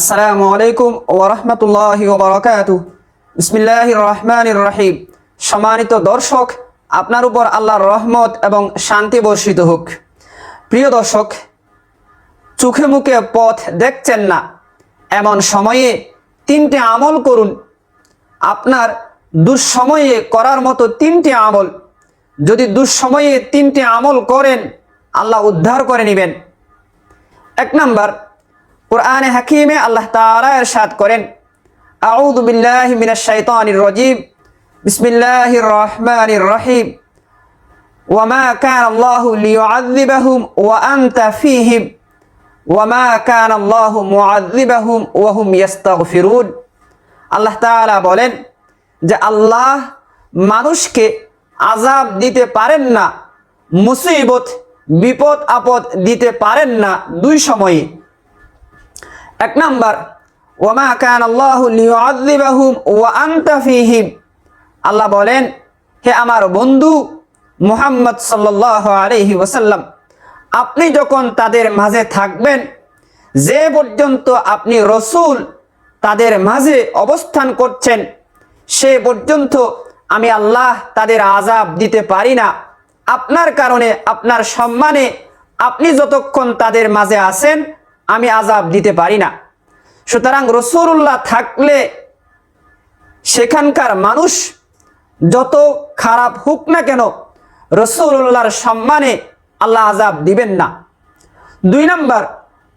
আসসালামু আলাইকুম ওরহমতুল্লাহি ওবরাকাতু বিসমিল্লাহির রহমানির রহিম। সম্মানিত দর্শক, আপনার উপর আল্লাহর রহমত এবং শান্তি বর্ষিত হোক। প্রিয় দর্শক, চোখে মুখে পথ দেখছেন না। এমন সময়ে তিনটে আমল করুন। আপনার দুঃসময়ে করার মতো তিনটে আমল। যদি দুঃসময়ে তিনটে আমল করেন, আল্লাহ উদ্ধার করে নেবেন। এক নাম্বার কোরআনে হাকিমে আল্লাহ তাআলা ইরশাদ করেন, আউযু বিল্লাহি মিনাশ শাইতানির রাজিম, বিসমিল্লাহির রহমানির রহিম ওয়ামা কান আল্লাহু লিয়ুআযিবাহুম ওয়া আনতা ফীহিম ওয়ামা কান আল্লাহু মুআযিবাহুম ওয়া হুম ইস্তাগফিরুন আল্লাহ তাআলা বলেন যে, আল্লাহ মানুষকে আজাব দিতে পারেন না, মুসিবত, বিপদ, আপদ দিতে পারেন না দুই সময়ে। এক নাম্বার ওমা কান আল্লাহ লিউআযিবাহুম ওয়া আনতা ফীহিম। আল্লাহ বলেন, হে আমার বন্ধু মুহাম্মদ সাল্লাল্লাহু আলাইহি ওয়াসাল্লাম, আপনি যখন তাদের মাঝে থাকবেন, যে পর্যন্ত আপনি রসুল তাদের মাঝে অবস্থান করছেন, সে পর্যন্ত আমি আল্লাহ তাদের আজাব দিতে পারি না। আপনার কারণে, আপনার সম্মানে আপনি যতক্ষণ তাদের মাঝে আছেন আমি আজাব দিতে পারি না। সুতরাং রসুল্লাহ থাকলে সেখানকার মানুষ যত খারাপ হোক না কেন রসুল্লাহর সম্মানে আল্লাহ আজাব দিবেন না। দুই নম্বর,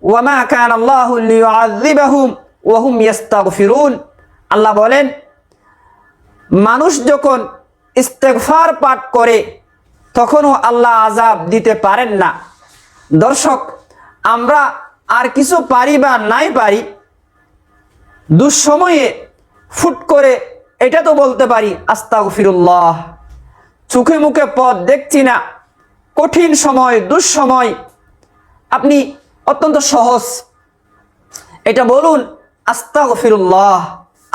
ওয়ামা কান আল্লাহ লিউআযিবাহুম ওয়া হুম ইস্তাগফিরুন। আল্লাহ বলেন, মানুষ যখন ইস্তেগফার পাঠ করে, তখনও আল্লাহ আজাব দিতে পারেন না। দর্শক, আমরা আর কিছু পারি বা নাই পারি, দুঃসময়ে ফুট করে এটা তো বলতে পারি, আস্তাগফিরুল্লাহ। চোখে মুখে পথ দেখছি না, কঠিন সময়, দুঃসময়। আপনি অত্যন্ত সহজ। এটা বলুন, আস্তাগফিরুল্লাহ,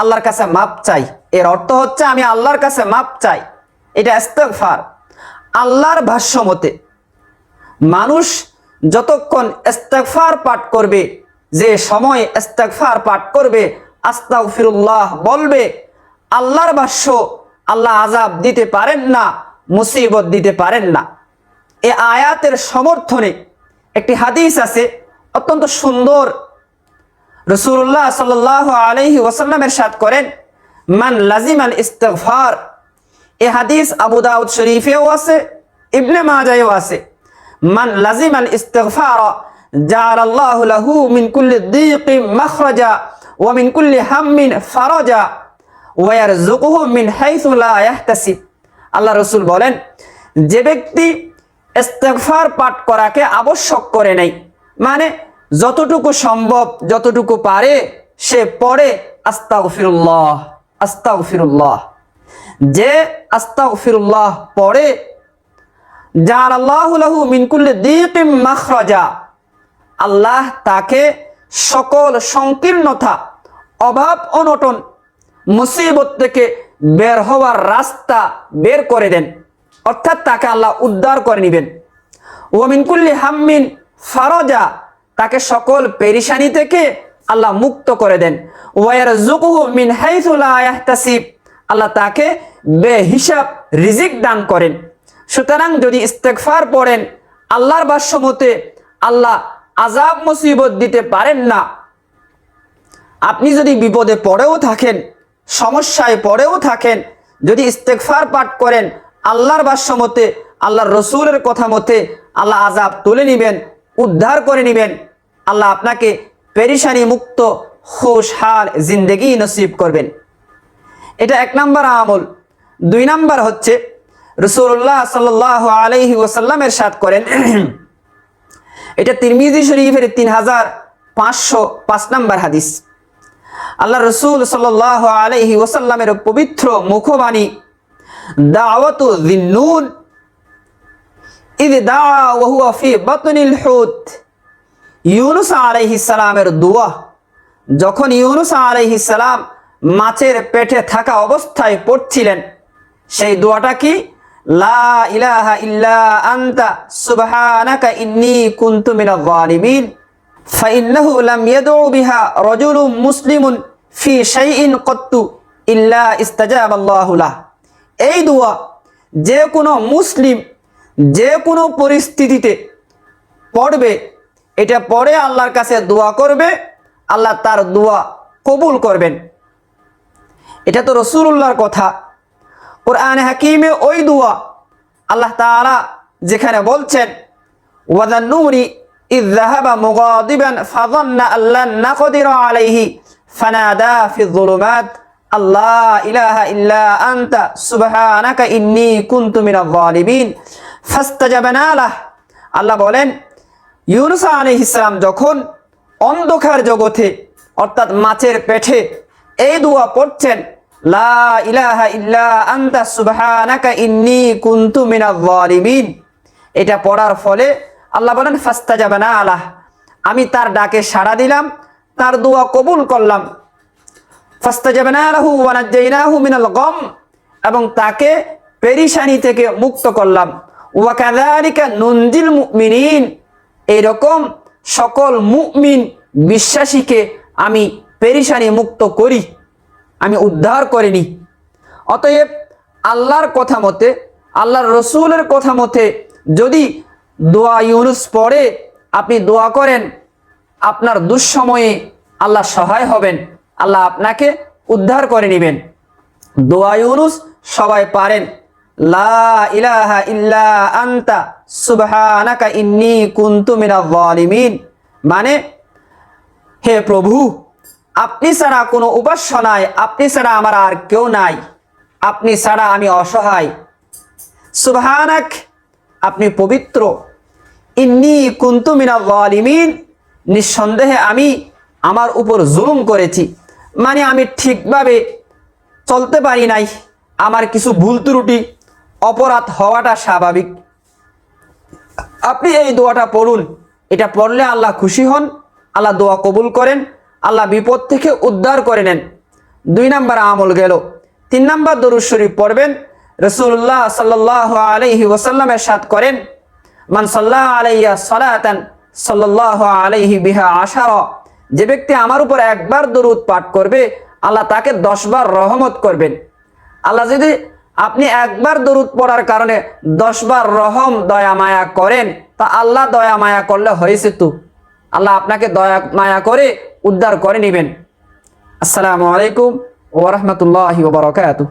আল্লাহর কাছে মাপ চাই। এর অর্থ হচ্ছে আমি আল্লাহর কাছে মাপ চাই। এটা আস্তাক ফার আল্লাহর ভাষ্য মতে, মানুষ যতক্ষণ ইস্তেগফার পাঠ করবে, যে সময় ইস্তেগফার পাঠ করবে, আস্তাগফিরুল্লাহ বলবে, আল্লাহর ভাষ্য আল্লাহ আজাব দিতে পারেন না, মুসিবত দিতে পারেন না। এ আয়াতের সমর্থনে একটি হাদিস আছে, অত্যন্ত সুন্দর। রসুল্লাহ সাল আলহি ওসাল্লামের সাথ করেন, মান লাজিম আল ইস্তফার এ হাদিস আবু দাউদ শরীফেও আছে, ইবনে মাজায়ও আছে। মান লাজিম আল ইস্তফার জাল আল্লাহ লাহু মিন কুল্লি দিক মখরজা ওয়া মিন কুল্লি হাম্মিন ফারজা ওয়ার জুকুহু মিন হাইসু লা ইয়াহতাসিব আল্লাহ রসুল বলেন, যে ব্যক্তি ইস্তেগফার পাঠ করাকে আবশ্যক করে নেই মানে যতটুকু সম্ভব, যতটুকু পারে, সে পড়ে আস্তাগফিরুল্লাহ আস্তাগফিরুল্লাহ। যে আস্তাগফিরুল্লাহ পড়ে যার আল্লাহ লাহু মিন কুল্লি দিকিম মাখরাজা। আল্লাহ তাকে সকল সংকীর্ণতা, অভাব, অনটন, মুসিবত থেকে বের হওয়ার রাস্তা বের করে দেন। অর্থাৎ তাকে আল্লাহ উদ্ধার করে নেবেন। ওমিন কুল্লি হাম্মিন ফারজা, তাকে সকল পেরিসানি থেকে আল্লাহ মুক্ত করে দেন। ওয়ার জুকুহু মিন হাইসুলা ইয়াহতাসিব, আল্লাহ তাকে বেহিসাব রিজিক দান করেন। সুতরাং যদি ইস্তেগফার পড়েন, আল্লাহর ভাষ্য মতে আল্লাহ আজাব মুসিবত দিতে পারেন না। আপনি যদি বিপদে পড়েও থাকেন, সমস্যায় পড়েও থাকেন, যদি ইস্তেকফার পাঠ করেন, আল্লাহর ভাষ্য মতে আল্লাহর রসুলের কথা মতে আল্লাহ আজাব তুলে নিবেন, উদ্ধার করে নিবেন, আল্লাহ আপনাকে পেরিসানি মুক্ত, খুশহাল জিন্দেগি নসিব করবেন। এটা এক নম্বর আমল। দুই নাম্বার হচ্ছে রসুল্লাহ সাল আলহি ওসাল্লামের সাথ করেন। এটা তিরমিজি শরীফের তিন হাজার পাঁচশো পাঁচ নাম্বার হাদিস। আল্লাহ রসুল সাল আলহি ওসাল্লামের পবিত্র মুখবাণী, দাওয়াত জিন্নুন ইদ দাওয়া ওহুয়া ফি বাতনিল হুত ইউনুস আলাইহিস সালামের দোয়া, যখন ইউনুস আলাইহিস সালাম মাছের পেটে থাকা অবস্থায় পড়ছিলেন, সেই দোয়াটা কি? লা ইলাহা ইল্লা আনতা, সুবহানাকা ইন্নি কুনতু মিনাল জালিমিন ফাইন্নাহু লাম ইয়াদউ বিহা রাজুলুম মুসলিমুন ফি শাইইন কত্তু ইল্লা ইস্তাজাবাল্লাহু লাহ। এই দোয়া যে কোনো মুসলিম যে কোনো পরিস্থিতিতে পড়বে, এটা পরে আল্লাহর কাছে দোয়া করবে, আল্লাহ তার দোয়া কবুল করবেন। এটা তো রসুল্লাহর কথা। কোরআন হাকিমে ওই দোয়া আল্লাহ তাআলা যেখানে বলছেন ওয়াদান্নুরি إذ ذهب مغاضبا فظن أن لن نقدر عليه فنادى في الظلمات الله إله إلا أنت سبحانك إني كنت من الظالمين فاستجبنا له আল্লাহ বলেন ইউনুস আলাইহিস সালাম যখন অন্ধকার জগতে অর্থাৎ মাছের পেটে এই দোয়া পড়ছেন লা ইলাহা ইল্লা আনতা সুবহানাকা ইন্নী কুনতু মিনাজ জালিমিন এটা পড়ার ফলে আল্লাহ বলেন, ফাস্তাজাবানা আলাহ। আমি তার ডাকে সাড়া দিলাম, তার দোয়া কবুল করলাম। ফাস্তাজাবানা লাহু ওয়া নাজ্জাইনাহু মিনাল গম, এবং তাকে পেরিশানি থেকে মুক্ত করলাম। ওয়া কাযালিকা নুনজিল মুমিনিন। এরকম সকল মুমিন বিশ্বাসীকে আমি পেরিশানি মুক্ত করি। আমি উদ্ধার করিনি। অতএব আল্লাহর কথা মতে, আল্লাহর রসুলের কথা মতে যদি দোয়া ইউনুস পড়ে, আপনি দোয়া করেন, আপনার দুঃসময়ে আল্লাহ সহায় হবেন, আল্লাহ আপনাকে উদ্ধার করে নেবেন। দোয়া ইউনুস সবাই পারেন। লা ইলাহা ইল্লা আন্তা, সুবহানাকা ইন্নী কুনতু মিনাজ জালিমিন মানে হে প্রভু আপনি ছাড়া কোনো উপাস্য নাই, আপনি ছাড়া আমার আর কেউ নাই। আপনি ছাড়া আমি অসহায়। সুবহানাক, আপনি পবিত্র। ইন্নি কুন্তু মিনা জালিমিন নিঃসন্দেহে আমি আমার উপর জুলুম করেছি। মানে আমি ঠিকভাবে চলতে পারি নাই। আমার কিছু ভুল ত্রুটি, অপরাধ হওয়াটা স্বাভাবিক। আপনি এই দোয়াটা পড়ুন। এটা পড়লে আল্লাহ খুশি হন, আল্লাহ দোয়া কবুল করেন। আল্লাহ বিপদ থেকে উদ্ধার করে নেন। দুই নাম্বার আমল গেল। তিন নাম্বার দরুদ শরীফ পড়বেন। রসুল্লাহ সাল্লাহ আলহি ওসাল্লামের সাথ করেন, মান সাল্লাহ আলাইয়া সালাতান সাল্লাহ আলাইহি বিহা আশার যে ব্যক্তি আমার উপর একবার দরুদ পাঠ করবে, আল্লাহ তাকে দশবার রহমত করবেন। আল্লাহ যদি আপনি একবার দরুদ পড়ার কারণে দশবার রহম, দয়া, মায়া করেন, তা আল্লাহ দয়া, মায়া করলে হয়েছে তো। আল্লাহ আপনাকে দয়া, মায়া করে উদ্ধার করে নেবেন। আসসালামু আলাইকুম ওরহমতুল্লাহি ওবরাকাতুহ